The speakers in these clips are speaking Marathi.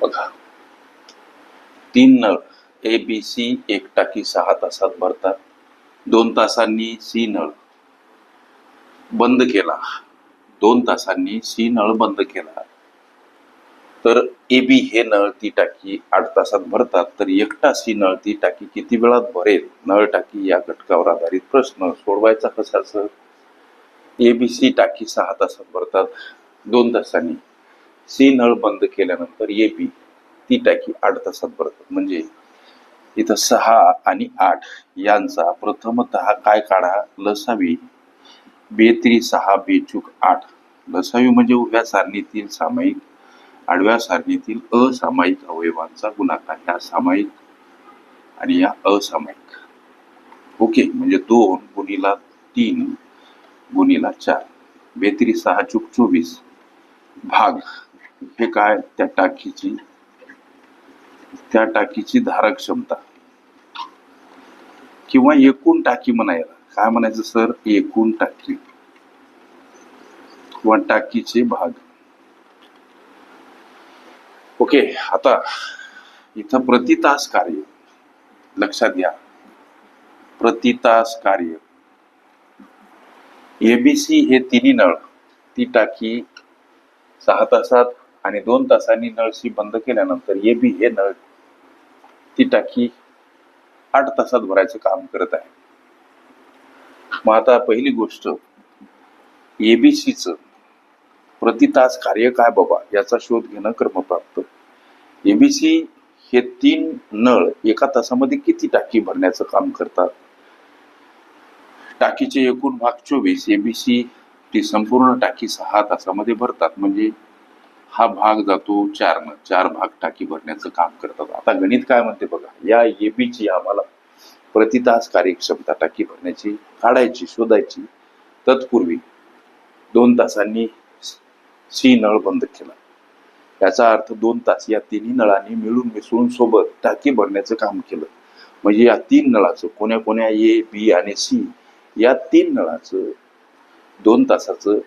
बघा. तीन नळ ए बी सी एक टाकी सहा तासात भरतात. दोन तासांनी सी नळ बंद केला. दोन तासांनी सी नळ बंद केला. तर ए बी हे नळ ती टाकी आठ तासात भरतात. तर एकटा सी नळ ती टाकी किती वेळात भरेल? नळ टाकी या घटकावर आधारित प्रश्न सोडवायचा कसा सर? ए बी सी टाकी सहा तासात भरतात. दोन तासांनी सी नळ बंद केल्यानंतर ए बी ती टाकी आठ तासात भरतात. म्हणजे इथं सहा आणि आठ यांचा प्रथमत काय काढा? लसावी. बेत्री सहा बेचूक आठ. लसावी म्हणजे उभ्या सारणीतील सामायिक आडव्या सारणीतील असामायिक अवयवांचा गुणाकार. ह्या सामायिक आणि या असामायिक. ओके म्हणजे दोन गुणीला तीन गुणीला चार. बेत्री सहा चूक चोवीस. भाग. हे काय त्या टाकीची त्या टाकीची धारक क्षमता. किंवा एकूण टाकी म्हणायला काय म्हणायचं सर? एकूण टाकी. किंवा टाकीचे भाग. ओके आता इथं प्रति तास कार्य. लक्षात घ्या. प्रति तास कार्य. एबीसी हे तिन्ही नळ. ती टाकी सहा तासात आणि दोन तासांनी नळशी बंद केल्यानंतर ए बी हे नळ ती टाकी आठ तासात भरायचं काम करत आहे. मग आता पहिली गोष्ट एबीसीच प्रति तास कार्य काय बाबा? याचा शोध घेणं क्रमप्राप्त. एबीसी हे तीन नळ एका तासामध्ये किती टाकी भरण्याचं काम करतात? टाकीचे एकूण भाग चोवीस एबीसी ती संपूर्ण टाकी सहा तासामध्ये भरतात. म्हणजे हा भाग जातो चार न चार भाग टाकी भरण्याचं काम करतात. आता गणित काय म्हणते बघा या एबीची आम्हाला प्रति तास कार्यक्षमता टाकी भरण्याची काढायची शोधायची. तत्पूर्वी दोन तासांनी सी नळ बंद केला. याचा अर्थ दोन तास या तिन्ही नळांनी मिळून मिसळून सोबत टाकी भरण्याचं काम केलं. म्हणजे या तीन नळाचं कोण्या कोण्या ए बी आणि सी या तीन नळाचं दोन तासाचं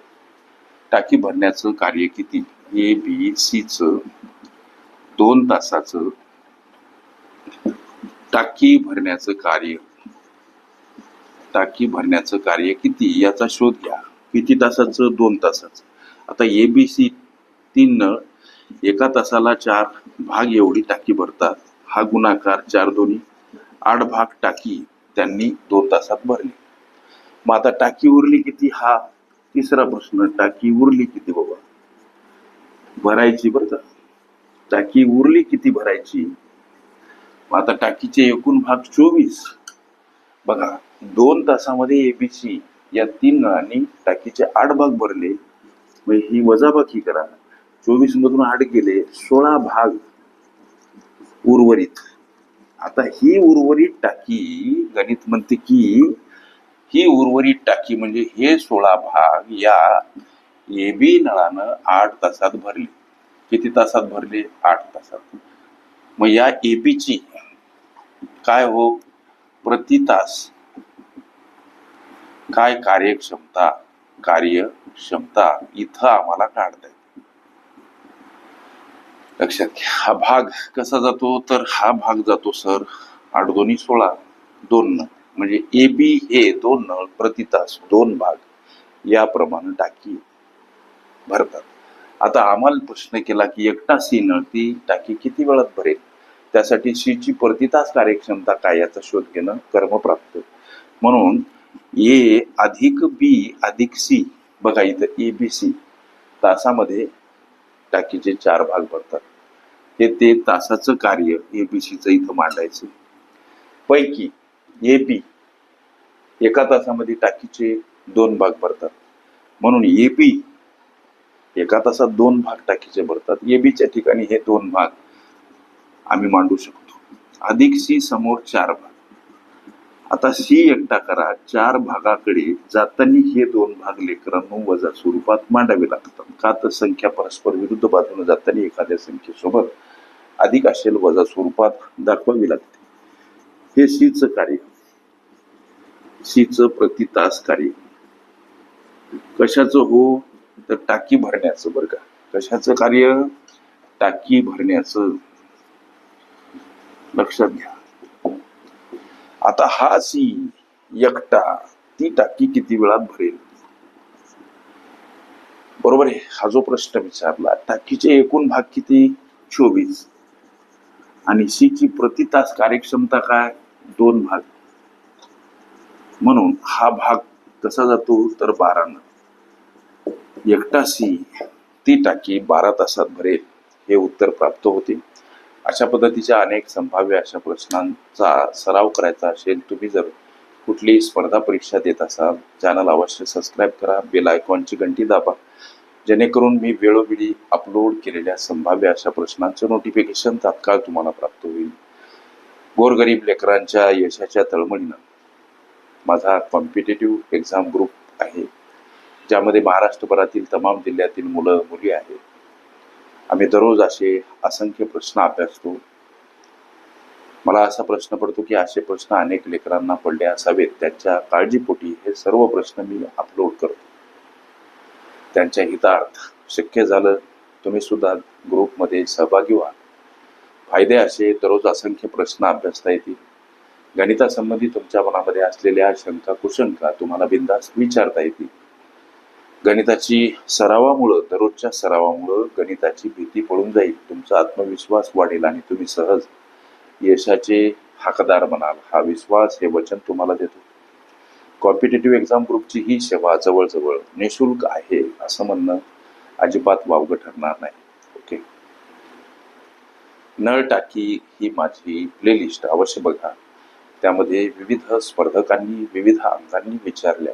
टाकी भरण्याचं कार्य किती? ए बी सीच दोन तासाचं टाकी भरण्याचं कार्य. टाकी भरण्याचं कार्य किती? याचा शोध घ्या. किती तासाचं? दोन तासाचं. आता ए बी सी तीन नळ एका तासाला चार भाग एवढी टाकी भरतात. हा गुणाकार चार दोन्ही. आठ भाग टाकी त्यांनी दोन तासात भरली. मग आता टाकी उरली किती? हा तिसरा प्रश्न. टाकी उरली किती बाबा? भरायची बरं का. टाकी उरली किती भरायची? मग आता टाकीचे एकूण भाग चोवीस. बघा दोन तासामध्ये एबीसी या तीन नळांनी टाकीचे आठ भाग भरले. मग ही वजाबाकी करा. चोवीस मधून आठ गेले सोळा भाग उर्वरित. आता ही उर्वरित टाकी गणित म्हणते की ही उर्वरित टाकी म्हणजे हे सोळा भाग या ए बी नळानं आठ तासात भरले. किती तासात भरले? आठ तासात. मग या एबीची काय हो? प्रति तास काय कार्यक्षमता कार्यक्षमता इथं आम्हाला काढता येते. लक्षात घ्या हा भाग कसा जातो? तर हा भाग जातो सर. आठ दोन्ही सोळा दोन नळ. म्हणजे ए बी हे दोन नळ प्रति तास दोन भाग. याप्रमाणे टाकी भरतात. आता आम्हाला प्रश्न केला की एकटा सी नळती टाकी किती वेळात भरेल? त्यासाठी सी ची तास कार्यक्षमता काय याचा शोध घेणं कर्मप्राप्त. म्हणून ए अधिक बी अधिक सी. बघा इथं ए बी सी. तासामध्ये टाकीचे चार भाग भरतात. हे ते तासाचं कार्य ए बी सीचं इथं मांडायचं. पैकी ए बी. एका तासामध्ये टाकीचे दोन भाग भरतात. म्हणून ए बी एका तासात दोन भाग टाकीचे भरतात. ए ठिकाणी हे दोन भाग आम्ही मांडू शकतो. अधिक सी समोर चार भाग. आता सी एकटा करा. चार भागाकडे जाताना हे दोन भाग लेकरांनो वजा स्वरूपात मांडावे लागतात. का तर संख्या परस्पर विरुद्ध बाजूने जाताना एखाद्या संख्येसोबत अधिक असेल वजा स्वरूपात दाखवावी लागते. हे सीचं कार्य. सीचं प्रति तास कार्य. कशाचं हो? तर टाकी भरण्याचं बरं का. कशाचं कार्य? टाकी भरण्याचं. लक्षात घ्या. आता हा सी एकटा ती टाकी किती वेळात भरेल? बरोबर आहे हा जो प्रश्न विचारला टाकीचे एकूण भाग किती? चोवीस. आणि सी ची प्रति तास कार्यक्षमता काय? दोन भाग. म्हणून हा भाग कसा जातो? तर बारानं. एकटा सी ती टाकी बारा तासात भरेल हे उत्तर प्राप्त होते. अशा पद्धतीच्या अनेक संभाव्य अशा प्रश्नांचा सराव करायचा असेल तुम्ही जर कुठलीही स्पर्धा परीक्षा देत असाल चॅनल अवश्य सबस्क्राईब करा बेल आयकॉनची घंटी दाबा. जेणेकरून मी वेळोवेळी अपलोड केलेल्या संभाव्य अशा प्रश्नांचं नोटिफिकेशन तात्काळ तुम्हाला प्राप्त होईल. गोरगरीब लेकरांच्या यशाच्या तळमळीनं माझा कॉम्पिटेटिव्ह एक्झाम ग्रुप आहे. ज्यामध्ये महाराष्ट्रभरातील तमाम जिल्ह्यातील मुलं मुली आहेत. आम्ही दररोज असे असंख्य प्रश्न अभ्यासतो. मला असा प्रश्न पडतो की असे प्रश्न अनेक लेकरांना पडले असावेत. त्यांच्या काळजीपोटी हे सर्व प्रश्न मी अपलोड करतो. त्यांच्या हितार्थ शक्य झालं तुम्ही सुद्धा ग्रुपमध्ये सहभागी व्हा. फायदे असे दररोज असंख्य प्रश्न अभ्यासता येतील. गणितासंबंधी तुमच्या मनामध्ये असलेल्या शंका कुशंका तुम्हाला बिंदास विचारता येतील. गणिताची सरावामुळं दररोजच्या सरावामुळं गणिताची भीती पळून जाईल. तुमचा आत्मविश्वास वाढेल आणि तुम्ही सहज यशाचे हकदार बनाल हा विश्वास हे वचन तुम्हाला देतो. कॉम्पिटेटिव्ह एक्झाम ग्रुपची ही सेवा जवळजवळ निशुल्क आहे असं म्हणणं अजिबात वावगं ठरणार नाही. ओके? नळ टाकी ही माझी प्लेलिस्ट अवश्य बघा. त्यामध्ये विविध स्पर्धकांनी विविध अंगांनी विचारल्या.